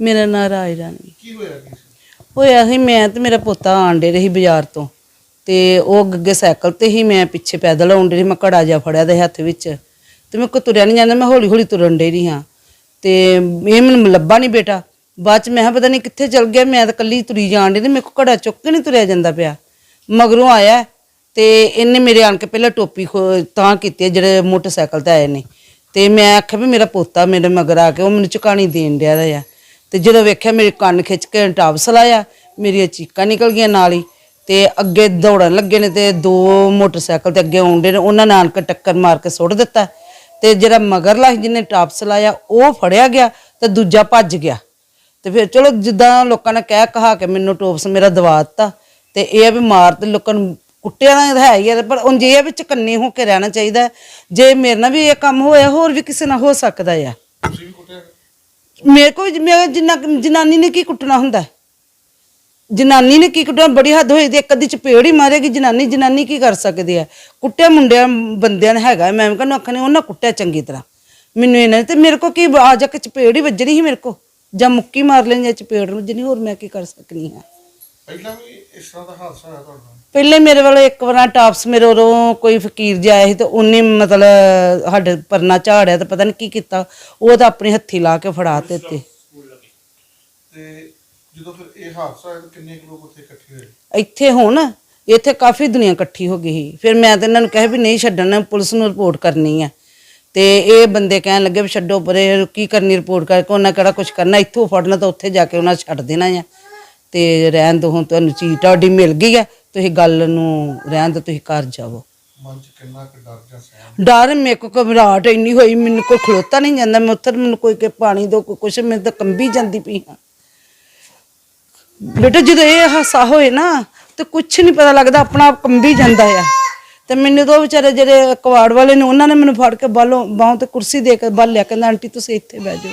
ਮੇਰਾ ਨਾਂ ਰਾਜ ਰਾਣੀ। ਕੀ ਹੋਇਆ ਕੀ ਸੀ? ਹੋਇਆ ਸੀ ਮੈਂ ਤੇ ਮੇਰਾ ਪੋਤਾ ਆਂਡੇ ਰਹੀ ਬਾਜ਼ਾਰ ਤੋਂ। ਤੇ ਉਹ ਅੱਗੇ ਸਾਈਕਲ ਤੇ ਹੀ ਮੈਂ ਪਿੱਛੇ ਪੈਦਲ ਆਉਂਦੇ ਰਹੀ ਮੈਂ ਘੜਾ ਜਿਹਾ ਫੜਿਆ ਦੇ ਹੱਥ ਵਿੱਚ। ਤੇ ਮੈਂ ਕੋ ਤੁਰਿਆ ਨਹੀਂ ਜਾਂਦਾ ਮੈਂ ਹੌਲੀ ਹੌਲੀ ਤੁਰਨ ਡੇ ਰਹੀ ਹਾਂ। ਤੇ ਇਹ ਮੈਨੂੰ ਲੱਭਾ ਨਹੀਂ ਬੇਟਾ। ਬਾਅਦ ਚ ਮੈਂ ਕਿਹਾ ਪਤਾ ਨਹੀਂ ਕਿੱਥੇ ਚਲ ਗਿਆ ਮੈਂ ਤਾਂ ਕੱਲੀ ਤੁਰੀ ਜਾਣ ਡਈ ਤੇ ਮੇਰੇ ਕੋ ਘੜਾ ਚੁੱਕ ਕੇ ਨਹੀਂ ਤੁਰਿਆ ਜਾਂਦਾ ਪਿਆ। ਮਗਰੋਂ ਆਇਆ ਤੇ ਇਹਨੇ ਮੇਰੇ ਆਣ ਕੇ ਪਹਿਲਾਂ ਟੋਪੀ ਖੋ- ਤਾਂ ਕੀਤੀ ਹੈ ਜਿਹੜੇ ਮੋਟਰਸਾਈਕਲ ਤੇ ਆਏ ਨੇ। ਤੇ ਮੈਂ ਆਖਿਆ ਵੀ ਮੇਰਾ ਪੋਤਾ ਮੇਰੇ ਮਗਰ ਆ ਕੇ ਉਹ ਮੈਨੂੰ ਚੁਕਾਣੀ ਦੇਣ ਡਿਆ ਦਾ ਆ ਤੇ ਜਦੋਂ ਵੇਖਿਆ ਮੇਰੇ ਕੰਨ ਖਿੱਚ ਕੇ ਟਾਪਸ ਲਾਇਆ ਮੇਰੀਆਂ ਚੀਕਾਂ ਨਿਕਲ ਗਈਆਂ ਨਾਲ ਹੀ ਤੇ ਅੱਗੇ ਦੌੜਨ ਲੱਗੇ ਨੇ ਤੇ ਦੋ ਮੋਟਰਸਾਈਕਲ ਤੇ ਅੱਗੇ ਆਉਂਦੇ ਨੇ ਉਹਨਾਂ ਨਾਲ ਕੇ ਟੱਕਰ ਮਾਰ ਕੇ ਸੁੱਟ ਦਿੱਤਾ ਤੇ ਜਿਹੜਾ ਮਗਰਲਾ ਸੀ ਜਿਹਨੇ ਟਾਪਸ ਲਾਇਆ ਉਹ ਫੜਿਆ ਗਿਆ ਤੇ ਦੂਜਾ ਭੱਜ ਗਿਆ। ਤੇ ਫਿਰ ਚਲੋ ਜਿੱਦਾਂ ਲੋਕਾਂ ਨੇ ਕਹਿ ਕਹਾ ਕੇ ਮੈਨੂੰ ਟੋਪਸ ਮੇਰਾ ਦਵਾ ਦਿੱਤਾ ਤੇ ਇਹ ਆ ਵੀ ਮਾਰ ਤੇ ਲੋਕਾਂ ਨੂੰ ਕੁੱਟਿਆ ਨਾ ਹੈ ਹੀ ਆ, ਪਰ ਉਂਝ ਇਹ ਆ ਵੀ ਚਕੰਨੇ ਹੋ ਕੇ ਰਹਿਣਾ ਚਾਹੀਦਾ ਜੇ ਮੇਰੇ ਨਾਲ ਵੀ ਇਹ ਕੰਮ ਹੋਇਆ ਹੋਰ ਵੀ ਕਿਸੇ ਨਾਲ ਹੋ ਸਕਦਾ ਆ। ਮੇਰੇ ਕੋਲ ਮੈਂ ਜਿੰਨਾ ਜਨਾਨੀ ਨੇ ਕੀ ਕੁੱਟਣਾ ਹੁੰਦਾ? ਜਨਾਨੀ ਨੇ ਕੀ ਕੁੱਟਣਾ? ਬੜੀ ਹੱਦ ਹੋਈ ਤੇ ਇੱਕ ਅੱਧੀ ਚਪੇੜ ਹੀ ਮਾਰੇਗੀ ਜਨਾਨੀ। ਜਨਾਨੀ ਕੀ ਕਰ ਸਕਦੀ ਹੈ? ਕੁੱਟਿਆ ਮੁੰਡਿਆਂ ਬੰਦਿਆਂ ਨੇ ਹੈਗਾ। ਮੈਂ ਕਹਿੰਦਾ ਅੱਖਾਂ ਨੇ ਉਹਨਾਂ ਕੁੱਟਿਆ ਚੰਗੀ ਤਰ੍ਹਾਂ। ਮੈਨੂੰ ਇਹਨਾਂ ਨੇ ਤੇ ਮੇਰੇ ਕੋ ਕੀ ਆ ਜਾ ਕੇ ਚਪੇੜ ਹੀ ਵੱਜਣੀ ਸੀ ਮੇਰੇ ਕੋ ਜਾਂ ਮੁੱਕੀ ਮਾਰ ਲੈਣੀ ਜਾਂ ਚਪੇੜ ਵੱਜਣੀ ਹੋਰ ਮੈਂ ਕੀ ਕਰ ਸਕਨੀ ਹਾਂ? ਪਹਿਲਾਂ ਵੀ ਇਸ ਤਰ੍ਹਾਂ ਦਾ ਹਾਦਸਾ ਹੋਇਆ ਤੁਹਾਡੇ? ਨਾਲ ਪਹਿਲੇ ਮੇਰੇ ਵੱਲੋਂ ਇੱਕ ਵਾਰ ਟਾਪਸ ਮੇਰੇ ਉਰੋਂ ਕੋਈ ਫਕੀਰ ਜਿਹਾ ਆਇਆ ਸੀ ਤੇ ਉਹਨੇ ਮਤਲਬ ਸਾਡੇ ਪਰਨਾ ਝਾੜਿਆ ਤੇ ਪਤਾ ਨਹੀਂ ਕੀ ਕੀਤਾ। ਉਹ ਤਾਂ ਆਪਣੇ ਹੱਥੀ ਲਾ ਕੇ ਫੜਾ ਤੇ ਤੇ ਜਦੋਂ ਫਿਰ ਇਹ ਹਾਦਸਾ ਹੋਇਆ ਤਾਂ ਕਿੰਨੇ ਕੁ ਲੋਕ ਉੱਥੇ ਇਕੱਠੇ ਹੋਏ? ਇੱਥੇ ਹੁਣ ਇੱਥੇ ਕਾਫੀ ਦੁਨੀਆ ਇਕੱਠੀ ਹੋ ਗਈ ਸੀ। ਫਿਰ ਮੈਂ ਤਾਂ ਇਹਨਾਂ ਨੂੰ ਕਿਹਾ ਵੀ ਨਹੀਂ ਛੱਡਣਾ ਪੁਲਿਸ ਨੂੰ ਰਿਪੋਰਟ ਕਰਨੀ ਹੈ ਤੇ ਇਹ ਬੰਦੇ ਕਹਿਣ ਲੱਗੇ ਵੀ ਛੱਡੋ ਪਰੇ ਕੀ ਕਰਨੀ ਰਿਪੋਰਟ ਕਰਕੇ ਉਹਨਾਂ ਕਿਹੜਾ ਕੁਝ ਕਰਨਾ ਇੱਥੋਂ ਫੜਨਾ ਤਾਂ ਉੱਥੇ ਜਾ ਕੇ ਉਹਨਾਂ ਛੱਡ ਦੇਣਾ ਆ। ਤੇ ਰਹਿਣ ਦੋ ਹੁਣ ਤੁਹਾਨੂੰ ਚੀਜ਼ ਤੁਹਾਡੀ ਮਿਲ ਗਈ ਹੈ ਤੁਸੀਂ ਗੱਲ ਨੂੰ ਰਹਿਣ ਦੋ ਤੁਸੀਂ ਘਰ ਜਾਵੋ। ਮਨ ਚ ਕਿੰਨਾ ਕੁ ਡਰ ਜਾਂ ਸਹਿਮ? ਡਰ ਮੇਰੇ ਕੋ ਘਬਰਾਹਟ ਇੰਨੀ ਹੋਈ ਮੈਨੂੰ ਕੋਈ ਖਲੋਤਾ ਨਹੀਂ ਜਾਂਦਾ ਮੈਂ ਉੱਥੇ ਮੈਨੂੰ ਕੋਈ ਕਿ ਪਾਣੀ ਦੋ ਕੋਈ ਕੁਛ ਮੈਂ ਤਾਂ ਕੰਬੀ ਜਾਂਦੀ ਪਈ ਹਾਂ। ਬੇਟਾ ਜਦੋਂ ਇਹ ਹਾਸਾ ਹੋਏ ਨਾ ਤੇ ਕੁਛ ਨਹੀਂ ਪਤਾ ਲੱਗਦਾ ਆਪਣਾ ਆਪ ਕੰਬੀ ਜਾਂਦਾ ਆ। ਤੇ ਮੈਨੂੰ ਤਾਂ ਉਹ ਵਿਚਾਰੇ ਜਿਹੜੇ ਕਵਾੜ ਵਾਲੇ ਨੇ ਉਹਨਾਂ ਨੇ ਮੈਨੂੰ ਫੜ ਕੇ ਬਾਹੋਂ ਬਾਹੋਂ ਤੇ ਕੁਰਸੀ ਦੇ ਕੇ ਬਾਹਰ ਲਿਆ ਕਹਿੰਦਾ ਆਂਟੀ ਤੁਸੀਂ ਇੱਥੇ ਬਹਿ ਜਾਓ।